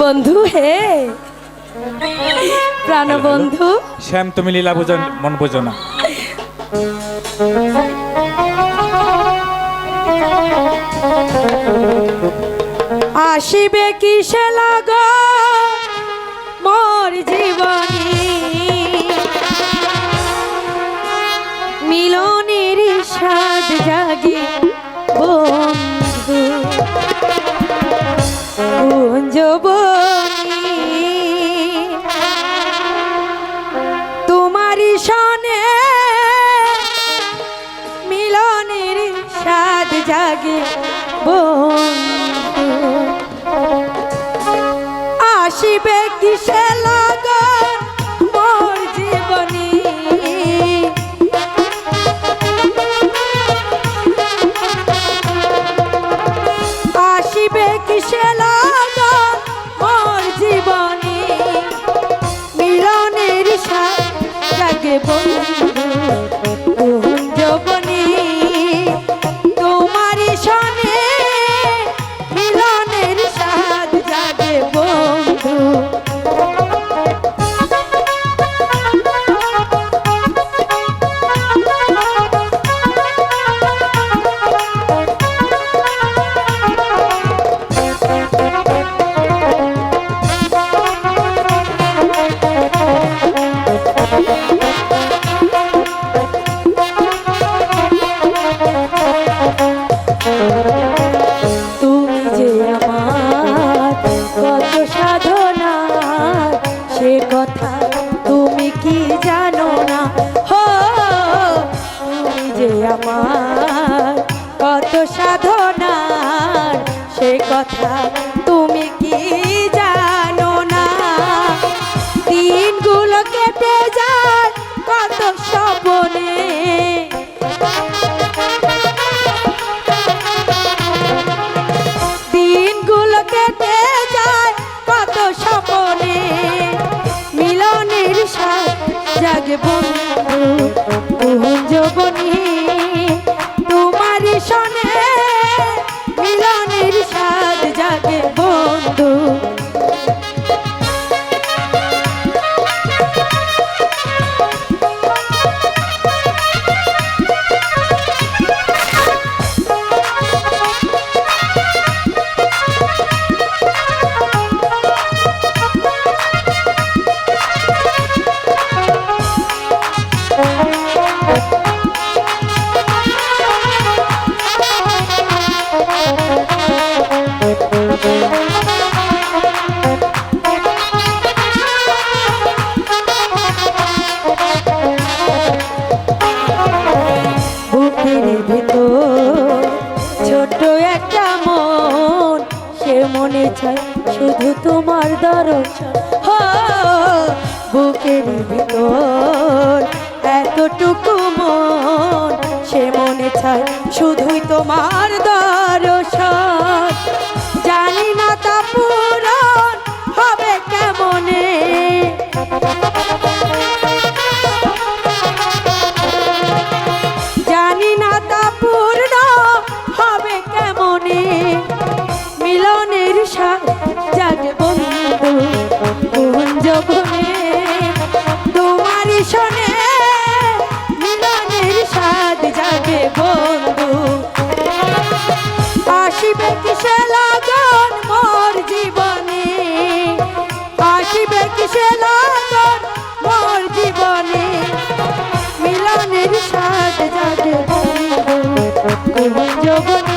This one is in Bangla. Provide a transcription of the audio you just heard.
বন্ধু হে। প্রাণবন্ধু। শ্যাম তুমি লীলা বোঝো মন বোঝো না। আসিবে কিসে লাগ মোর জীবনী? মিলনের স্বাদ জাগে বন্ধু। কুঞ্জবনী জাগে বন্ধু। আসিবে কিসে যে আমার কত সাধনা সে কথা তুমি কি জানো না? দিনগুলো কেটে যায় কত স্বপনে। দিনগুলো কেটে যায় কত স্বপনে। মিলনের সাথ জাগে বন্ধু ছোট একটা মন, সে মনে চায় শুধু তোমার হো, বুকের ভিতর এতটুকু মন, সে মনে চায় শুধুই তোমার দর্শন কিসে না মোর জীবনে মিলনের সাথে যাবে যোগ